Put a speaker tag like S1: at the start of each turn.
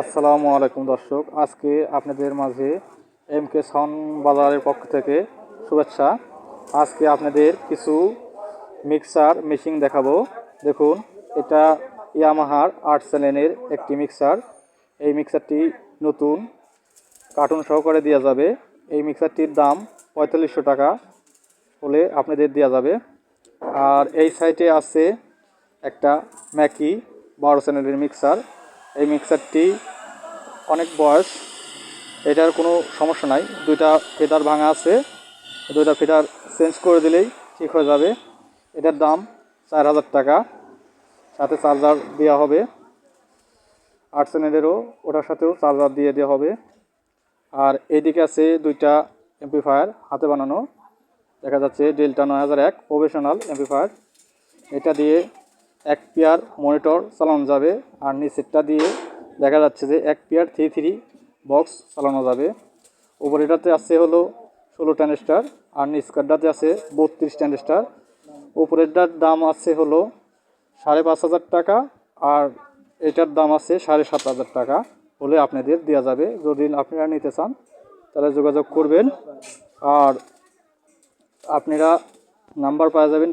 S1: আসসালামু আলাইকুম দর্শক, আজকে আপনাদের মাঝে এম কে সাউন্ড বাজারের পক্ষ থেকে শুভেচ্ছা। আজকে আপনাদের কিছু মিক্সার মেশিন দেখাবো। দেখুন, এটা ইয়ামাহার আট চ্যানেলের একটি মিক্সার। এই মিক্সারটি নতুন, কার্টুন সহকারে দেওয়া যাবে। এই মিক্সারটির দাম পঁয়তাল্লিশশো টাকা হলে আপনাদের দেওয়া যাবে। আর এই সাইটে আছে একটা ম্যাকি বারো চ্যানেলের মিক্সার এই মিক্সারটি অনেক বয়স। এটার কোনো সমস্যা নাই। দুইটা ফেদার ভাঙা আছে। দুইটা ফেদার চেঞ্জ করে দিলেই ঠিক হয়ে যাবে। এটার দাম চার হাজার টাকা। সাথে চার্জার দেওয়া হবে। আট চ্যানেলেরও ওটার সাথেও চার্জার দিয়ে দেওয়া হবে। আর এইদিকে আছে দুইটা এমপ্লিফায়ার হাতে বানানো। দেখা যাচ্ছে ডেল্টা নয় হাজার এক প্রফেশনাল এমপ্লিফায়ার এটা দিয়ে এক পেয়ার মনিটর চালানো যাবে আর নিচেরটা দিয়ে দেখা যাচ্ছে যে এক পেয়ার থ্রি থ্রি বক্স চালানো যাবে। উপরেটাতে আছে হলো ষোলো ট্যানেস্টার আর নিচকারটাতে আছে বত্রিশ ট্যানেস্টার উপরেরটার দাম আছে হলো সাড়ে পাঁচ হাজার টাকা আর এটার দাম আছে সাড়ে সাত হাজার টাকা হলে আপনাদের দেওয়া যাবে। যদি আপনারা নিতে চান তাহলে যোগাযোগ করবেন। আর আপনারা নাম্বার পাওয়া যাবেন